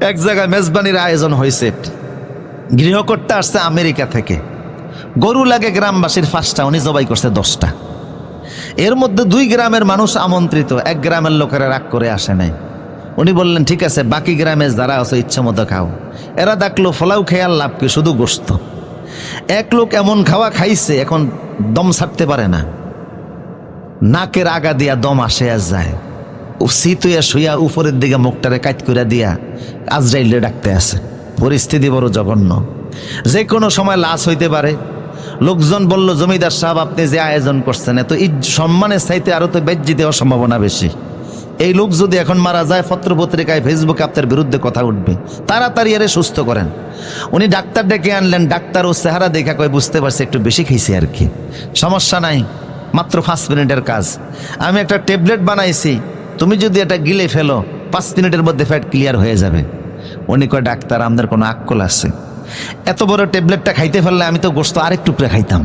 এক জায়গায় মেজবানির আয়োজন হয়েছে। গৃহকর্তা আসছে আমেরিকা থেকে। গরু লাগে গ্রামবাসীর পাঁচটা, উনি জবাই করছে দশটা। এর মধ্যে দুই গ্রামের মানুষ আমন্ত্রিত, এক গ্রামের লোকেরা রাগ করে আসে নাই। উনি বললেন, ঠিক আছে, বাকি গ্রামে যারা আছে ইচ্ছা মতো খাও। এরা ডাকলো ফলাও খেয়াল লাভ কি, শুধু গোস্ত। এক লোক এমন খাওয়া খাইছে, এখন দম ছাড়তে পারে না। নাকের আগা দিয়া দম আসে আর যায়। ও শীতুয়া শুয়া উপরের দিকে মুখটারে কাট করে দিয়া আজরাইলে ডাকতে আছে। পরিস্থিতি বড় জঘন্য। যে কোনো সময় লাশ হইতে পারে। লোকজন বলল, জমিদার সাহেব, আপনি যে আয়োজন করছেন, এত সম্মানের চাইতে আরও তো বেজ্জি দেওয়ার সম্ভাবনা বেশি। এই লোক যদি এখন মারা যায় পত্র পত্রিকায় ফেসবুকে আপনার বিরুদ্ধে কথা উঠবে। তাড়াতাড়ি এরে সুস্থ করেন। উনি ডাক্তার ডেকে আনলেন। ডাক্তার ও চেহারা দেখা কয়, বুঝতে পারছে, একটু বেশি খেয়েছি আর কি। সমস্যা নাই, মাত্র পাঁচ মিনিটের কাজ। আমি একটা ট্যাবলেট বানাইছি। তুমি যদি এটা গিলে ফেলো, পাঁচ মিনিটের মধ্যে ফ্যাট ক্লিয়ার হয়ে যাবে। উনি কয়, ডাক্তার, আমাদের কোনো আক্কল আছে। এত বড় ট্যাবলেটটা খাইতে ফেললে আমি তো গোস্ত আরেক টুকরা খাইতাম।